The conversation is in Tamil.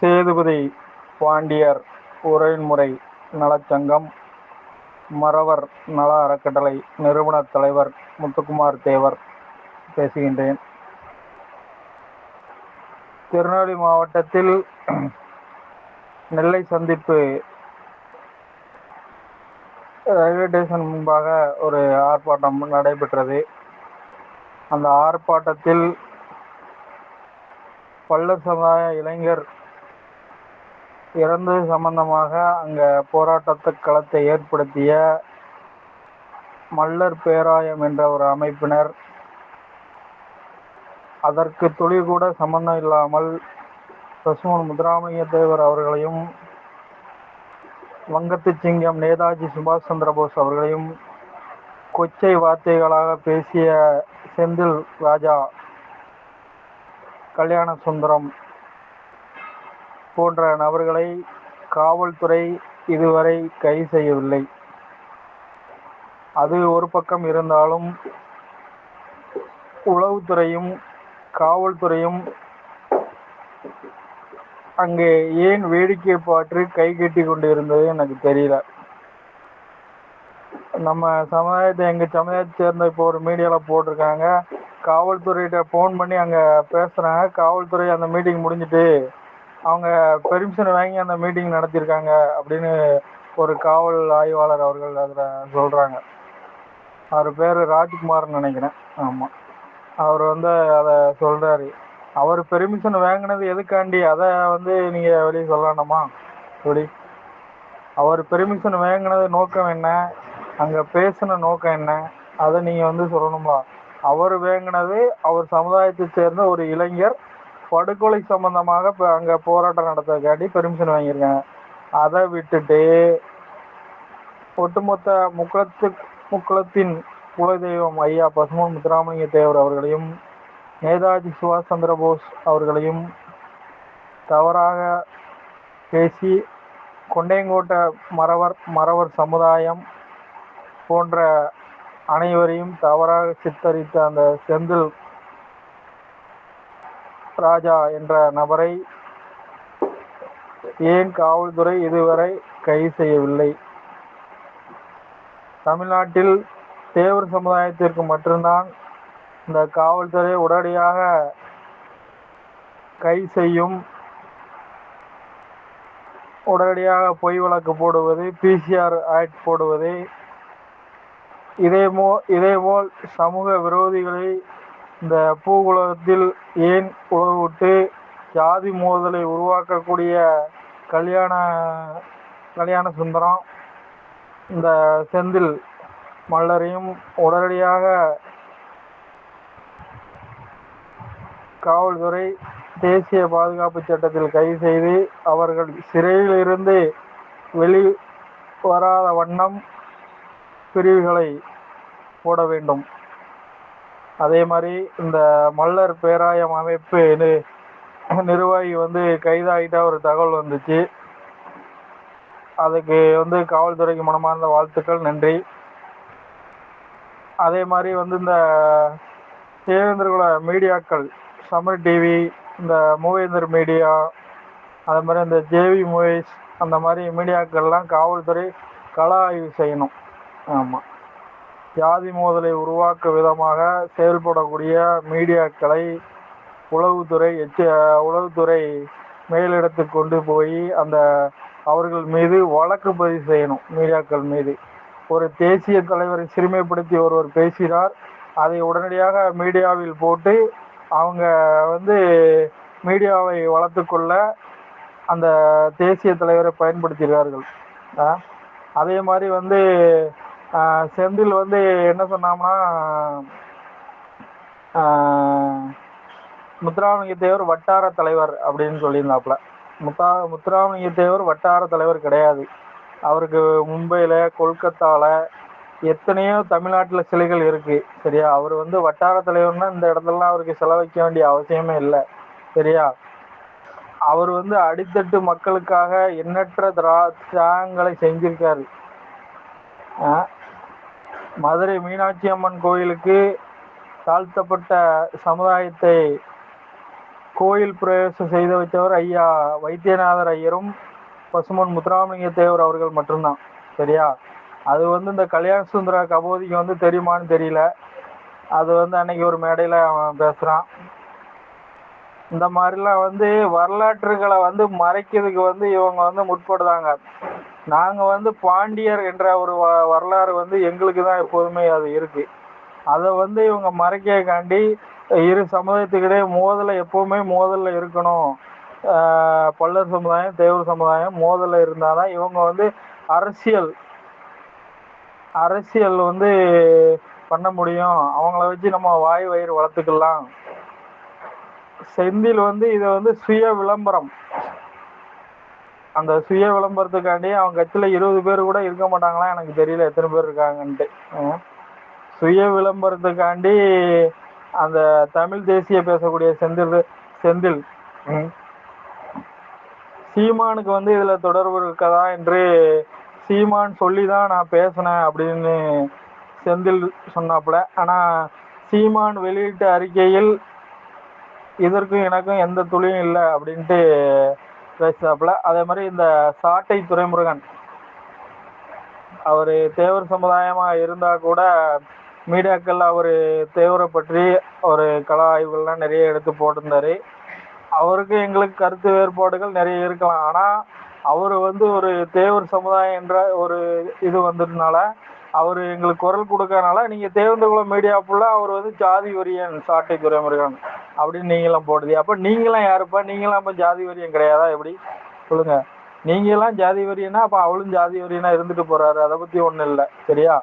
சேதுபதி பாண்டியர் உறவின்முறை நலச்சங்கம் மறவர் நல அறக்கட்டளை நிறுவனத் தலைவர் முத்துக்குமார் தேவர் பேசுகின்றேன். திருநெல்வேலி மாவட்டத்தில் நெல்லை சந்திப்பு ரயில்வே ஸ்டேஷன் முன்பாக ஒரு ஆர்ப்பாட்டம் நடைபெற்றது. அந்த ஆர்ப்பாட்டத்தில் பள்ளர் சமுதாய இளைஞர் இறந்தது சம்பந்தமாக அங்க போராட்டத்து களத்தை ஏற்படுத்திய மல்லர் பேராயம் என்ற ஒரு அமைப்பினர். அதற்கு துளி கூட சம்பந்தம் இல்லாமல் பசுமன் முத்துராமலிங்க தேவர் அவர்களையும் வங்கத்து சிங்கம் நேதாஜி சுபாஷ் சந்திர போஸ் அவர்களையும் கொச்சை வார்த்தைகளாக பேசிய செந்தில் ராஜா கல்யாண சுந்தரம் போன்ற நபர்களை காவல்துறை இதுவரை கைது செய்யவில்லை. அது ஒரு பக்கம் இருந்தாலும் உளவுத்துறையும் காவல்துறையும் அங்கே ஏன் வேடிக்கை பாற்று கை கட்டி கொண்டு இருந்தது எனக்கு தெரியல. நம்ம சமுதாயத்தை எங்கள் சமுதாயத்தை சேர்ந்த இப்போ ஒரு மீடியாவில் போட்டிருக்காங்க. காவல்துறையிட்ட ஃபோன் பண்ணி அங்கே பேசுகிறாங்க காவல்துறை அந்த மீட்டிங் முடிஞ்சிட்டு அவங்க பெர்மிஷன் வாங்கி அந்த மீட்டிங் நடத்தியிருக்காங்க அப்படின்னு ஒரு காவல் ஆய்வாளர் அவர்கள் அதில் சொல்றாங்க. அவர் பேர் ராஜ்குமார்னு நினைக்கிறேன். ஆமாம் அவர் வந்து அதை சொல்றாரு. அவர் பெர்மிஷன் வாங்கினது எதுக்காண்டி? அதை வந்து நீங்க வெளியே சொல்லணுமா சொல்லி. அவர் பெர்மிஷன் வாங்கினது நோக்கம் என்ன? அங்க பேசின நோக்கம் என்ன? அதை நீங்க வந்து சொல்லணுமா? அவர் வாங்கினது அவர் சமுதாயத்தை சேர்ந்த ஒரு இளைஞர் படுகொலை சம்பந்தமாக இப்போ அங்கே போராட்டம் நடத்துறதுக்காட்டி பெர்மிஷன் வாங்கியிருக்காங்க. அதை விட்டுட்டு ஒட்டுமொத்த முக்கத்து முக்குளத்தின் குலதெய்வம் ஐயா பசுமன் முத்துராமலிங்க தேவர் அவர்களையும் நேதாஜி சுபாஷ் சந்திர போஸ் அவர்களையும் தவறாக பேசி கொண்டையங்கோட்டை மறவர் மறவர் சமுதாயம் போன்ற அனைவரையும் தவறாக சித்தரித்த அந்த செந்தில் ராஜா என்ற நபரை ஏன் காவல்துறை இதுவரை கைது செய்யவில்லை? தமிழ்நாட்டில் தேவர் சமுதாயத்திற்கு மட்டும்தான் இந்த காவல்துறை உடனடியாக கை செய்யும் உடனடியாக பொய் வழக்கு போடுவது பிசிஆர் ஆக்ட் போடுவது இதேபோ இதேபோல் சமூக விரோதிகளை இந்த பூகுலத்தில் ஏன் உழவுட்டு ஜாதி மோதலை உருவாக்கக்கூடிய கல்யாண கல்யாண சுந்தரம்? இந்த செந்தில் மல்லரையும் உடனடியாக காவல்துறை தேசிய பாதுகாப்பு சட்டத்தில் கைது செய்து அவர்கள் சிறையில் இருந்து வெளி வராத வண்ணம் பிரிவுகளை போட வேண்டும். அதே மாதிரி இந்த மல்லர் பேராயம் அமைப்பு நிர்வாகி வந்து கைதாகிட்டா ஒரு தகவல் வந்துச்சு. அதுக்கு வந்து காவல்துறைக்கு மனமார்ந்த வாழ்த்துக்கள் நன்றி. அதே மாதிரி வந்து இந்த தேவேந்திரகுல மீடியாக்கள் சமர் டிவி இந்த மூவேந்தர் மீடியா அது மாதிரி இந்த ஜேவி மூவிஸ் அந்த மாதிரி மீடியாக்கள்லாம் காவல்துறை கள ஆய்வு செய்யணும். ஆமாம் ஜாதி மோதலை உருவாக்க விதமாக செயல்படக்கூடிய மீடியாக்களை உளவுத்துறை எச்ச உளவுத்துறை மேலிடத்து கொண்டு போய் அந்த அவர்கள் மீது வழக்கு பதிவு செய்யணும் மீடியாக்கள் மீது. ஒரு தேசிய தலைவரை சிறுமைப்படுத்தி ஒருவர் பேசினார். அதை உடனடியாக மீடியாவில் போட்டு அவங்க வந்து மீடியாவை வளர்த்துக்கொள்ள அந்த தேசிய தலைவரை பயன்படுத்துகிறார்கள் அதே மாதிரி வந்து செந்தில் வந்து என்ன சொன்னாங்கன்னா ஆ, முத்துராமலிங்க தேவர் வட்டார தலைவர் அப்படின்னு சொல்லியிருந்தாப்புல. முத்தா முத்துராமலிங்க தேவர் வட்டார தலைவர் கிடையாது. அவருக்கு மும்பையில் கொல்கத்தாவில் எத்தனையோ தமிழ்நாட்டில் சிலைகள் இருக்குது சரியா? அவர் வந்து வட்டார தலைவர்னா இந்த இடத்துலலாம் அவருக்கு செலவைக்க வேண்டிய அவசியமே இல்லை சரியா? அவர் வந்து அடித்தட்டு மக்களுக்காக எண்ணற்ற திரா தியாகங்களை செஞ்சிருக்காரு. ஆ? மதுரை மீனாட்சி அம்மன் கோயிலுக்கு தாழ்த்தப்பட்ட சமுதாயத்தை கோயில் பிரவேசம் செய்து வைத்தவர் ஐயா வைத்தியநாதர் ஐயரும் பசுமன் முத்துராமலிங்க தேவர் அவர்கள் மட்டும்தான். சரியா? அது வந்து இந்த கல்யாண சுந்தர கபோதிக்கு வந்து தெரியுமான்னு தெரியல. அது வந்து அன்னைக்கு ஒரு மேடையில் அவன் பேசுகிறான் இந்த மாதிரிலாம் வந்து வரலாற்றுகளை வந்து மறைக்கிறதுக்கு வந்து இவங்க வந்து முற்படுதாங்க. நாங்கள் வந்து பாண்டியர் என்ற ஒரு வ வரலாறு வந்து எங்களுக்கு தான் எப்போதுமே அது இருக்குது அதை வந்து இவங்க மறைக்கக்காண்டி இரு சமுதாயத்துக்கிடையே மோதலை எப்போவுமே மோதலில் இருக்கணும். பல்லர் சமுதாயம் தேவர் சமுதாயம் மோதல்ல இருந்தால் தான் இவங்க வந்து அரசியல் அரசியல் வந்து பண்ண முடியும். அவங்கள வச்சு நம்ம வாய் வயிறு வளர்த்துக்கலாம். செந்தில் வந்து இதை வந்து சுய விளம்பரம் அந்த சுய விளம்பரத்துக்காண்டி அவங்க கட்சியில் இருபது பேர் கூட இருக்க மாட்டாங்களா எனக்கு தெரியல. எத்தனை பேர் இருக்காங்கன்ட்டு. சுய விளம்பரத்துக்காண்டி அந்த தமிழ் தேசிய பேசக்கூடிய செந்தில் செந்தில் சீமானுக்கு வந்து இதுல தொடர்பு இருக்கதா என்று சீமான் சொல்லி தான் நான் பேசினேன் அப்படின்னு செந்தில் சொன்னாப்புல. ஆனா சீமான் வெளியிட்ட அறிக்கையில் இதற்கும் எனக்கும் எந்த துளியும் இல்லை அப்படின்ட்டு பேசுறாப்புல. அதே மாதிரி இந்த சாட்டை துரைமுருகன் அவர் தேவர் சமுதாயமா இருந்தா கூட மீடியாக்கள் அவர் தேவரை பற்றி ஒரு கல ஆய்வுகள்லாம் நிறைய எடுத்து போட்டிருந்தாரு. அவருக்கு எங்களுக்கு கருத்து வேறுபாடுகள் நிறைய இருக்கலாம். ஆனா அவர் வந்து ஒரு தேவர் சமுதாயம் என்ற ஒரு இது வந்ததுனால அவர் எங்களுக்கு குரல் கொடுக்கறனால நீங்க தேவந்தகுளம் மீடியா ஃபுல்லாக அவர் வந்து ஜாதி வரியன் சாட்டை துரைமுருகன் அப்படின்னு நீங்களாம் போடுது. அப்ப நீங்களாம் யாருப்பா? நீங்களாம் அப்போ ஜாதி வரியன் கிடையாதா எப்படி? சொல்லுங்க. நீங்களாம் ஜாதி வரியனா அப்ப அவளும் ஜாதி வரியனா இருந்துட்டு போறாரு. அதை பத்தி ஒண்ணும் இல்லை. சரியா?